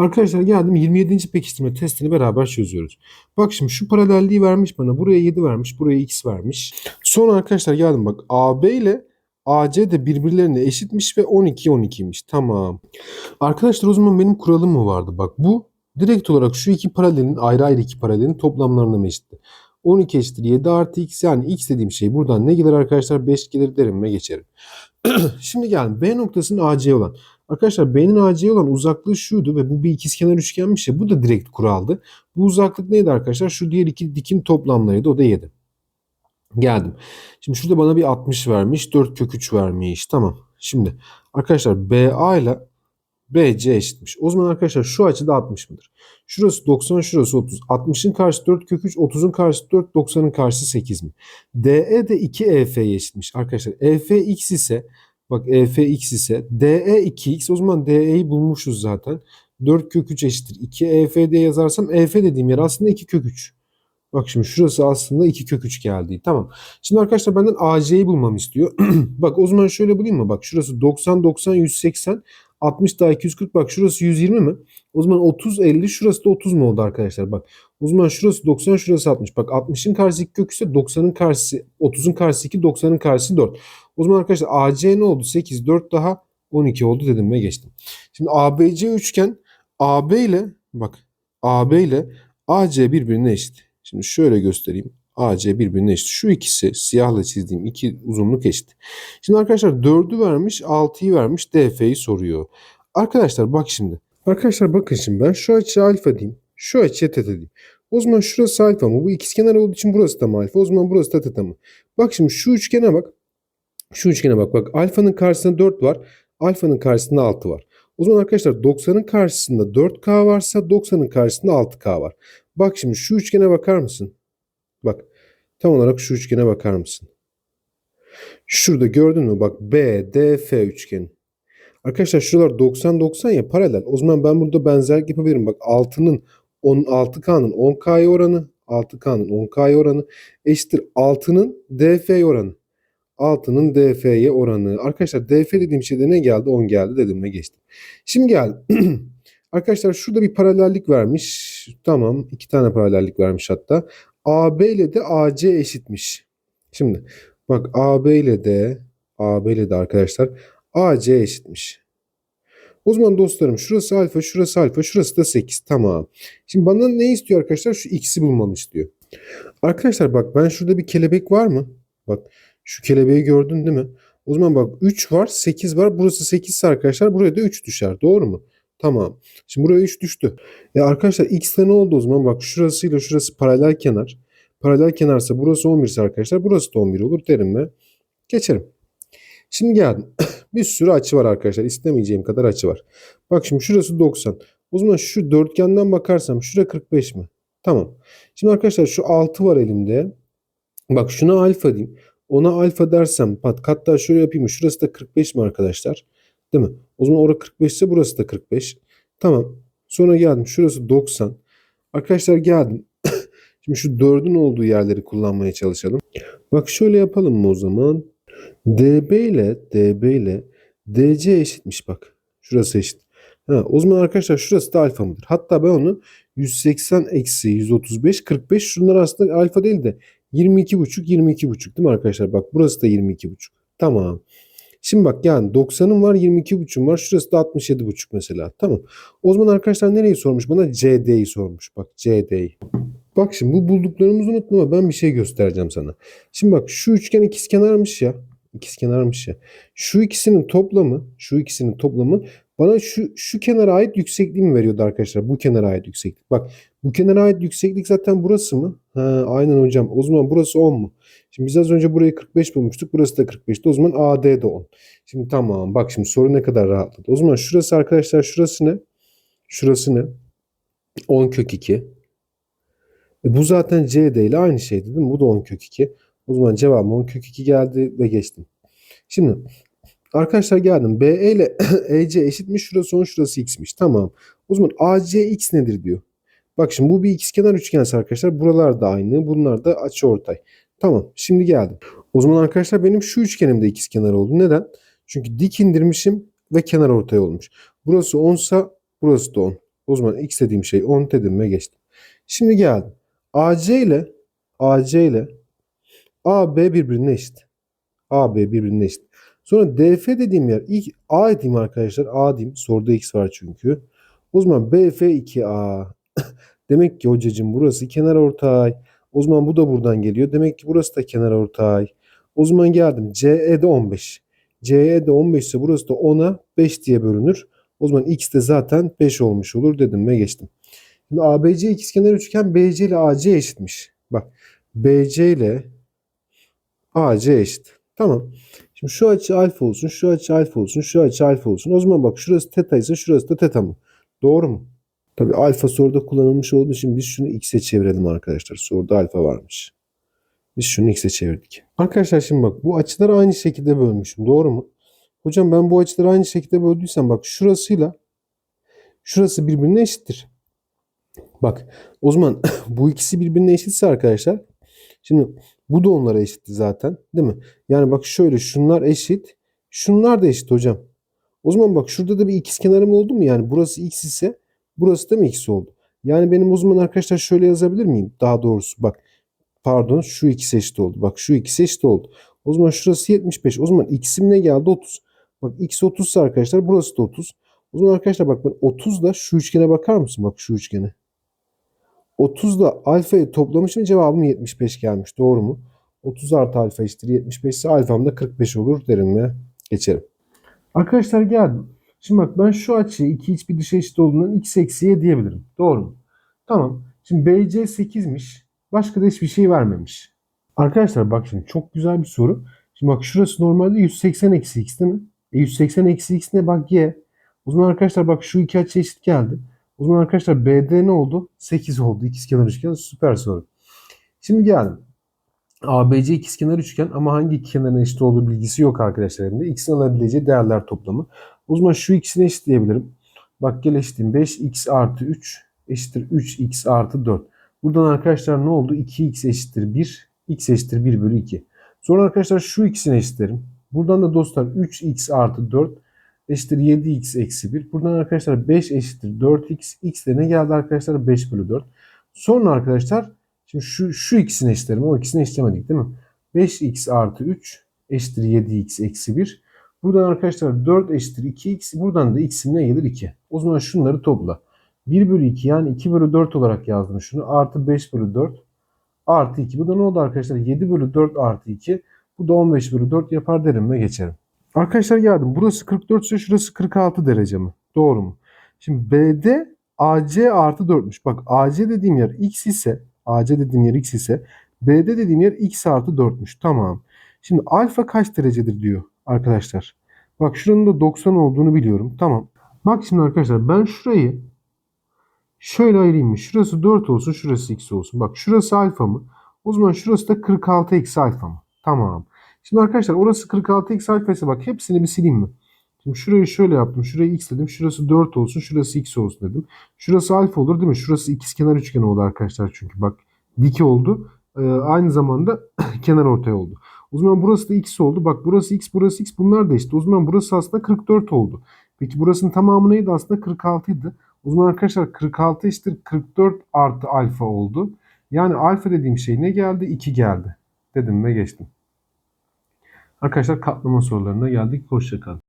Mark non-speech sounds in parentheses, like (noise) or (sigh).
Arkadaşlar geldim 27. pekiştirme testini beraber çözüyoruz. Bak şimdi şu paralelliği vermiş bana. Buraya 7 vermiş. Buraya x vermiş. Sonra arkadaşlar geldim bak AB ile AC de birbirlerine eşitmiş ve 12 12'ymiş. Tamam. Arkadaşlar o zaman benim kuralım mı vardı? Bak bu direkt olarak şu iki paralelin ayrı ayrı iki paralelin toplamlarına mı eşitti? 12 eşittir 7 artı x yani x dediğim şey buradan ne gelir arkadaşlar? 5 gelir derim ve geçerim. (clears throat) Şimdi geldim B noktasının AC olan. Arkadaşlar B'nin AC olan uzaklığı şuydu ve bu bir ikizkenar üçgenmiş ya bu da direkt kuraldı. Bu uzaklık neydi arkadaşlar? Şu diğer iki dikim toplamlarıydı o da 7. Geldim. Şimdi şurada bana bir 60 vermiş. 4 kök 3 vermiş. Tamam. Şimdi arkadaşlar BA ile BC eşitmiş. O zaman arkadaşlar şu açıda 60 mıdır? Şurası 90, şurası 30. 60'ın karşısı 4 kök 3, 30'un karşısı 4, 90'ın karşısı 8 mi? DE de 2 EF'ye eşitmiş. Arkadaşlar EF x ise bak EF x ise DE 2x o zaman DE'yi bulmuşuz zaten. 4 kök 3 eşittir. 2 EF diye yazarsam EF dediğim yer aslında 2 kök 3. Bak şimdi şurası aslında 2 kök 3 geldi. Tamam. Şimdi arkadaşlar benden AC'yi bulmamı istiyor. (clears throat) bak o zaman şöyle bulayım mı? Bak şurası 90, 90, 180, 60 daha 240. Bak şurası 120 mi? O zaman 30, 50. Şurası da 30 mu oldu arkadaşlar? Bak o zaman şurası 90, şurası 60. Bak 60'ın karşısı 2 kök ise 90'ın karşısı 30'un karşısı 2, 90'ın karşısı 4. O zaman arkadaşlar AC ne oldu? 8, 4 daha 12 oldu dedim ve geçtim. Şimdi ABC üçgen AB ile bak AB ile AC birbirine eşit. Şimdi şöyle göstereyim. AC birbirine eşit. Şu ikisi siyahla çizdiğim iki uzunluk eşit. Şimdi arkadaşlar 4'ü vermiş 6'yı vermiş DF'yi soruyor. Arkadaşlar bak şimdi. Arkadaşlar bakın şimdi ben şu açı alfa diyeyim. Şu açıya teta diyeyim. O zaman şurası alfa mı? Bu ikizkenar olduğu için burası da mı alfa? O zaman burası da teta mı? Bak şimdi şu üçgene bak. Şu üçgene bak. Bak alfanın karşısında 4 var. Alfanın karşısında 6 var. O zaman arkadaşlar 90'ın karşısında 4K varsa 90'ın karşısında 6K var. Bak şimdi şu üçgene bakar mısın? Tam olarak şu üçgene bakar mısın? Şurada gördün mü? Bak BDF üçgeni. Arkadaşlar şuralar 90-90 ya paralel. O zaman ben burada benzerlik yapabilirim. Bak 6'nın 6K'nın 10K'ya oranı 6K'nın 10K'ya oranı eşittir 6'nın DF'ye oranı. 6'nın DF'ye oranı. Arkadaşlar DF dediğim şeyde ne geldi? 10 geldi dedim ve geçtim. Şimdi gel. (clears throat) Arkadaşlar şurada bir paralellik vermiş. Tamam. iki tane paralellik vermiş hatta. AB ile de AC eşitmiş. Şimdi bak AB ile de AB ile de arkadaşlar AC eşitmiş. O zaman dostlarım şurası alfa, şurası alfa, şurası da 8. Tamam. Şimdi bana ne istiyor arkadaşlar? Şu x'i bulmamı istiyor. Arkadaşlar bak ben şurada bir kelebek var mı? Bak şu kelebeği gördün değil mi? O zaman bak 3 var, 8 var. Burası 8 ise arkadaşlar buraya da 3 düşer. Doğru mu? Tamam. Şimdi buraya 3 düştü. E arkadaşlar x'te ne oldu o zaman? Bak şurasıyla şurası paralel kenar. Paralel kenarsa burası 11 ise arkadaşlar burası da 11 olur derim ve geçerim. Şimdi geldim. (coughs) bir sürü açı var arkadaşlar. İstemeyeceğim kadar açı var. Bak şimdi şurası 90. O zaman şu dörtgenden bakarsam şura 45 mi? Tamam. Şimdi arkadaşlar şu 6 var elimde. Bak şuna alfa diyeyim. Ona alfa dersem pat hatta şöyle yapayım. Şurası da 45 mi arkadaşlar? Değil mi? O zaman orası 45 ise burası da 45. Tamam. Sonra geldim. Şurası 90. Arkadaşlar geldim. (coughs) Şimdi şu 4'ün olduğu yerleri kullanmaya çalışalım. Bak şöyle yapalım mı o zaman? DB ile DB ile DC eşitmiş bak. Şurası eşit. Ha, o zaman arkadaşlar şurası da alfa mıdır? Hatta ben onu 180 eksi 135 45 şunlar aslında alfa değil de 22 buçuk 22 buçuk değil mi arkadaşlar? Bak burası da 22 buçuk. Tamam. Şimdi bak yani 90'ım var 22.5'um var. Şurası da 67.5 mesela. Tamam. O zaman arkadaşlar nereyi sormuş bana? CD'yi sormuş. Bak CD'yi. Bak şimdi bu bulduklarımızı unutma ben bir şey göstereceğim sana. Şimdi bak şu üçgen ikizkenarmış ya. İkizkenarmış ya. Şu ikisinin toplamı, şu ikisinin toplamı bana şu şu kenara ait yüksekliği mi veriyordu arkadaşlar? Bu kenara ait yükseklik. Bak bu kenara ait yükseklik zaten burası mı? Ha, aynen hocam. O zaman burası 10 mu? Şimdi biz az önce burayı 45 bulmuştuk. Burası da 45'ti. O zaman AD de 10. Şimdi tamam. Bak şimdi soru ne kadar rahatladı. O zaman şurası arkadaşlar şurası ne? Şurası ne? 10 kök 2. E bu zaten CD ile aynı şeydi değil mi? Bu da 10 kök 2. O zaman cevabım 10 kök 2 geldi ve geçtim. Şimdi arkadaşlar geldim. BE ile (clears throat) EC eşitmiş. Şurası 10 şurası x'miş. Tamam. O zaman AC x nedir diyor. Bak şimdi bu bir ikizkenar üçgense arkadaşlar. Buralar da aynı. Bunlar da açıortay. Tamam. Şimdi geldim. O zaman arkadaşlar benim şu üçgenim de ikizkenar oldu. Neden? Çünkü dik indirmişim ve kenar ortay olmuş. Burası 10 sa burası da 10. O zaman x dediğim şey 10 dedim ve geçtim. Şimdi geldim. AC ile AC ile AB birbirine eşit. AB birbirine eşit. Sonra DF dediğim yer ilk A diyeyim arkadaşlar. A diyeyim. Soruda x var çünkü. O zaman BF 2A. Demek ki hocacığım burası kenar ortay. O zaman bu da buradan geliyor. Demek ki burası da kenar ortay. O zaman geldim. CE de 15. CE de 15 ise burası da 10'a 5 diye bölünür. O zaman x de zaten 5 olmuş olur dedim ve geçtim. Şimdi ABC ikizkenar üçgen BC ile AC eşitmiş. Bak BC ile AC eşit. Tamam. Şimdi şu açı alfa olsun, şu açı alfa olsun, şu açı alfa olsun. O zaman bak şurası teta ise şurası da teta mı? Doğru mu? Tabii alfa soruda kullanılmış olduğu için biz şunu x'e çevirelim arkadaşlar. Soruda alfa varmış. Biz şunu x'e çevirdik. Arkadaşlar şimdi bak bu açıları aynı şekilde bölmüşüm. Doğru mu? Hocam ben bu açıları aynı şekilde böldüysem bak şurasıyla şurası birbirine eşittir. Bak o zaman (coughs) bu ikisi birbirine eşitse arkadaşlar şimdi bu da onlara eşitti zaten değil mi? Yani bak şöyle şunlar eşit şunlar da eşit hocam. O zaman bak şurada da bir ikizkenarım oldu mu? Yani burası x ise burası da mı x oldu? Yani benim o zaman arkadaşlar şöyle yazabilir miyim? Daha doğrusu bak pardon şu ikisi eşit oldu. Bak şu ikisi eşit oldu. O zaman şurası 75. O zaman x'im ne geldi? 30. Bak x 30 ise arkadaşlar burası da 30. O zaman arkadaşlar bak ben 30 da şu üçgene bakar mısın? Bak şu üçgene. 30 da alfayı toplamışım cevabım 75 gelmiş. Doğru mu? 30 artı alfa eşittir 75 ise alfam da 45 olur derim ve geçerim. Arkadaşlar geldim. Şimdi bak ben şu açıyı iki iç bir dışa eşit olduğundan x eksi y diyebilirim. Doğru mu? Tamam. Şimdi BC 8'miş. Başka da hiçbir şey vermemiş. Arkadaşlar bak şimdi çok güzel bir soru. Şimdi bak şurası normalde 180 eksi x değil mi? E 180 eksi x ne? Bak y. O zaman arkadaşlar bak şu iki açı eşit geldi. O zaman arkadaşlar BD ne oldu? 8 oldu. İkizkenar üçgen süper soru. Şimdi geldim. ABC ikizkenar üçgen ama hangi iki kenarın eşit olduğu bilgisi yok arkadaşlar elimde. İkisinin alabileceği değerler toplamı. O zaman şu ikisini eşitleyebilirim. Bak gel eşitleyeyim. 5x artı 3 eşittir 3x artı 4. Buradan arkadaşlar ne oldu? 2x eşittir 1. x eşittir 1 bölü 2. Sonra arkadaşlar şu ikisini eşitlerim. Buradan da dostlar 3x artı 4 eşittir 7x eksi 1. Buradan arkadaşlar 5 eşittir 4x. x de ne geldi arkadaşlar? 5 bölü 4. Sonra arkadaşlar şimdi şu, şu ikisini eşitlerim. O ikisini eşitlemedik değil mi? 5x artı 3 eşittir 7x eksi 1. Buradan arkadaşlar 4 eşittir 2x. Buradan da x'in ne gelir? 2. O zaman şunları topla. 1 bölü 2 yani 2 bölü 4 olarak yazdım şunu. Artı 5 bölü 4 artı 2. Bu da ne oldu arkadaşlar? 7 bölü 4 artı 2. Bu da 15 bölü 4 yapar derim ve geçerim. Arkadaşlar geldim. Burası 44 ise şurası 46 derece mi? Doğru mu? Şimdi BD AC artı 4'müş. Bak AC dediğim yer x ise AC dediğim yer x ise BD dediğim yer x artı 4'müş. Tamam. Şimdi alfa kaç derecedir diyor arkadaşlar. Bak şuranın da 90 olduğunu biliyorum. Tamam. Bak şimdi arkadaşlar ben şurayı şöyle ayırayım mı? Şurası 4 olsun, şurası x olsun. Bak şurası alfa mı? O zaman şurası da 46 eksi alfa mı? Tamam. Şimdi arkadaşlar orası 46 x alfa ise bak hepsini bir sileyim mi? Şimdi şurayı şöyle yaptım. Şurayı x dedim. Şurası 4 olsun. Şurası x olsun dedim. Şurası alfa olur değil mi? Şurası ikizkenar üçgen oldu arkadaşlar çünkü. Bak dik oldu. Ee, aynı zamanda (clears throat) kenar ortay oldu. O zaman burası da x oldu. Bak burası x, burası x. Bunlar da işte. O zaman burası aslında 44 oldu. Peki burasının tamamı neydi? Aslında 46 idi. O zaman arkadaşlar 46 eşittir 44 artı alfa oldu. Yani alfa dediğim şey ne geldi? 2 geldi. Dedim ve geçtim. Arkadaşlar katlama sorularına geldik. Hoşçakalın.